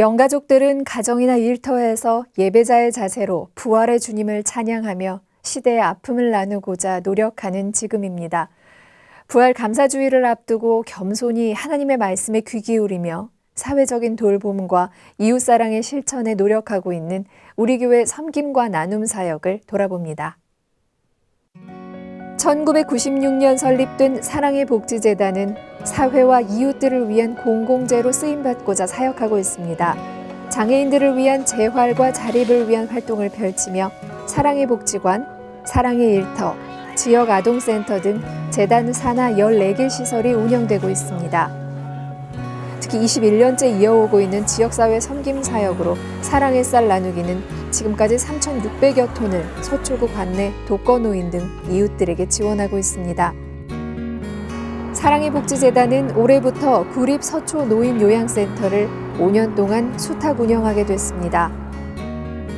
영가족들은 가정이나 일터에서 예배자의 자세로 부활의 주님을 찬양하며 시대의 아픔을 나누고자 노력하는 지금입니다. 부활 감사주의를 앞두고 겸손히 하나님의 말씀에 귀 기울이며 사회적인 돌봄과 이웃사랑의 실천에 노력하고 있는 우리 교회 섬김과 나눔 사역을 돌아봅니다. 1996년 설립된 사랑의 복지재단은 사회와 이웃들을 위한 공공재로 쓰임받고자 사역하고 있습니다. 장애인들을 위한 재활과 자립을 위한 활동을 펼치며 사랑의 복지관, 사랑의 일터, 지역 아동센터 등 재단 산하 14개 시설이 운영되고 있습니다. 특히 21년째 이어오고 있는 지역사회 섬김 사역으로 사랑의 쌀 나누기는 지금까지 3,600여 톤을 서초구 관내 독거노인 등 이웃들에게 지원하고 있습니다. 사랑의 복지재단은 올해부터 구립 서초 노인 요양센터를 5년 동안 수탁 운영하게 됐습니다.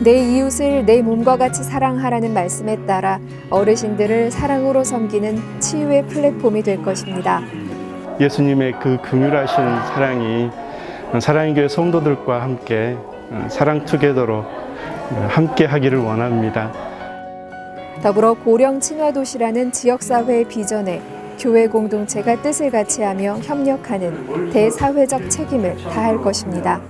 내 이웃을 내 몸과 같이 사랑하라는 말씀에 따라 어르신들을 사랑으로 섬기는 치유의 플랫폼이 될 것입니다. 예수님의 그 긍휼하신 사랑이 사랑의 교회 성도들과 함께 사랑 투게더로 함께 하기를 원합니다. 더불어 고령 친화도시라는 지역사회의 비전에 교회 공동체가 뜻을 같이하며 협력하는 대사회적 책임을 다할 것입니다.